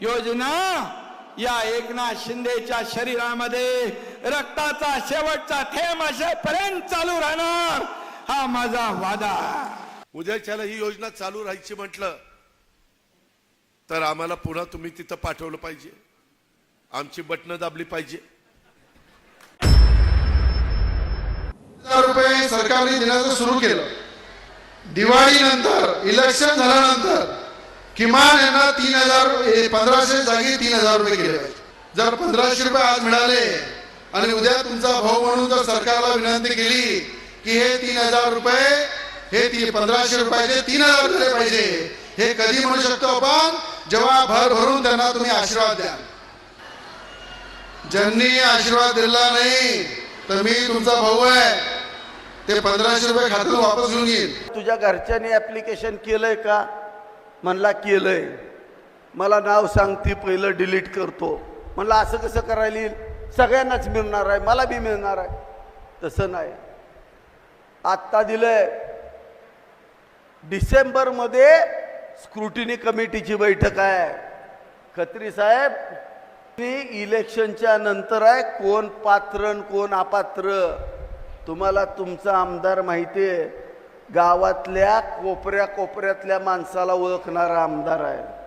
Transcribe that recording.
योजना या एकनाथ शिंदेच्या शरीरामध्ये रक्ताचा शेवटचा थेंब असेपर्यंत चालू राहणार. हा माझा वादा. उद्याच्याला ही योजना चालू राहायची म्हटलं तर आम्हाला पुन्हा तुम्ही तिथं पाठवलं पाहिजे. आमची बटणं दाबली पाहिजे. रुपये सरकारने देण्याचं सुरू केलं. दिवाळीनंतर इलेक्शन झाल्यानंतर किमान यांना तीन हजार पंधराशे जागी तीन हजार रुपये केले पाहिजे. जर पंधराशे रुपये आज मिळाले आणि उद्या तुमचा भाऊ म्हणून जर सरकारला विनंती केली की हे तीन हजार रुपये हे ती पंधराशे रुपयाचे तीन हजार झाले पाहिजे. हे कधी म्हणू शकतो आपण? जेव्हा भर भरून त्यांना तुम्ही आशीर्वाद द्या. ज्यांनी आशीर्वाद दिला नाही तर मी तुमचा भाऊ आहे. ते पंधराशे रुपये खात्यातून वापस घेऊन येईल. तुझ्या घरच्यांनी ऍप्लिकेशन केलंय का? म्हणला केलंय. मला नाव सांग ती पहिलं डिलीट करतो. म्हणलं असं कसं करायला? येईल सगळ्यांनाच मिळणार आहे मला बी मिळणार आहे. तसं नाही. आत्ता दिलंय. डिसेंबरमध्ये स्क्रुटिनी कमिटीची बैठक आहे. खत्री साहेब ती इलेक्शनच्या नंतर आहे कोण पात्र आणि कोण अपात्र? तुम्हाला तुमचा आमदार माहिती आहे. गावातल्या कोपऱ्या कोपऱ्यातल्या माणसाला ओळखणारा आमदार आहे.